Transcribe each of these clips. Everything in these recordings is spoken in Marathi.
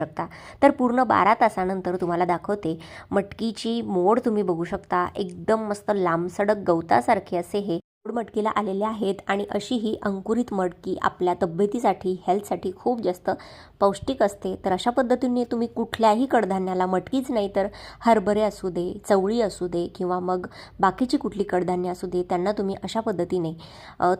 शकता. तर पूर्ण बारा तासानंतर तुम्हाला दाखवते मटकीची मोड तुम्ही बघू शकता. एकदम मस्त लांबसडक गवतासारखे असे हे मटकीला आलेले आहेत आणि अशी ही अंकुरित मटकी आपल्या तब्येतीसाठी हेल्थसाठी खूप जास्त पौष्टिक असते. तर अशा पद्धतीने तुम्ही कुठल्याही कडधान्याला मटकीच नाही तर हरभरे असू दे चवळी असू दे किंवा मग बाकीची कुठली कडधान्य असू दे त्यांना तुम्ही अशा पद्धतीने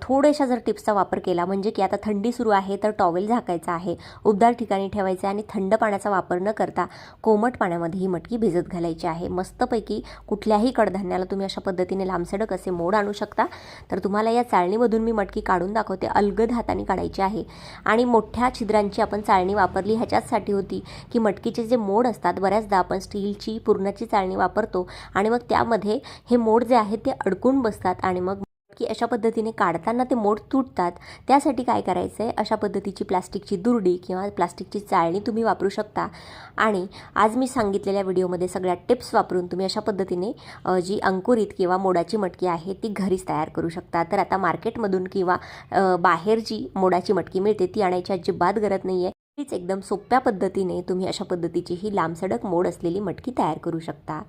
थोड्याशा जर टिप्सचा वापर केला म्हणजे की आता थंडी सुरू आहे तर टॉवेल झाकायचा आहे उबदार ठिकाणी ठेवायचं आहे आणि थंड पाण्याचा वापर न करता कोमट पाण्यामध्ये ही मटकी भिजत घालायची आहे. मस्तपैकी कुठल्याही कडधान्याला तुम्ही अशा पद्धतीने लांबसडक असे मोड आणू शकता. तर तुम्हाला या चाळणीमधून मी मटकी काढून दाखवते. अलगद हाताने काढायची आहे. आणि मोठ्या छिद्रांची आपण चाळणी वापरली. ह्याच्याचसाठी होती की मटकीचे जे मोड असतात बऱ्याचदा आपण स्टीलची पूर्णाची चाळणी वापरतो आणि मग त्यामध्ये हे मोड जे आहेत ते अडकून बसतात आणि मग की अशा पद्धतीने काढताना ते मोड तुटतात. त्यासाठी काय करायचं आहे अशा पद्धतीची प्लास्टिकची दुरडी किंवा प्लास्टिकची चाळणी तुम्ही वापरू शकता. आणि आज मी सांगितलेल्या व्हिडिओमध्ये सगळ्या टिप्स वापरून तुम्ही अशा पद्धतीने जी अंकुरित किंवा मोडाची मटकी आहे ती घरीच तयार करू शकता. तर आता मार्केटमधून किंवा बाहेर जी मोडाची मटकी मिळते ती आणायची अजिबात गरज नाही आहे तीच एकदम सोप्या पद्धतीने तुम्ही अशा पद्धतीची ही लांबसडक मोड असलेली मटकी तयार करू शकता.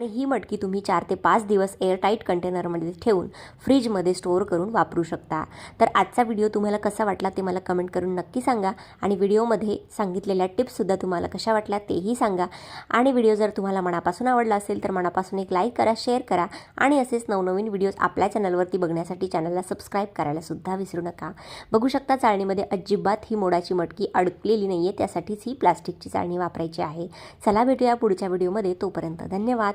आणि ही मटकी तुम्ही चार ते पाच दिवस एअरटाईट कंटेनरमध्ये ठेवून फ्रीजमध्ये स्टोअर करून वापरू शकता. तर आजचा व्हिडिओ तुम्हाला कसा वाटला ते मला कमेंट करून नक्की सांगा आणि व्हिडिओमध्ये सांगितलेल्या टिप्ससुद्धा तुम्हाला कशा वाटल्या तेही सांगा. आणि व्हिडिओ जर तुम्हाला मनापासून आवडला असेल तर मनापासून एक लाईक करा शेअर करा आणि असेच नवनवीन व्हिडिओज आपल्या चॅनलवरती बघण्यासाठी चॅनलला सबस्क्राईब करायला सुद्धा विसरू नका. बघू शकता चाळणीमध्ये अजिबात ही मोडाची मटकी अडकलेली नाही आहे त्यासाठीच ही प्लास्टिकची चाळणी वापरायची आहे. चला भेटूया पुढच्या व्हिडिओमध्ये तोपर्यंत धन्यवाद.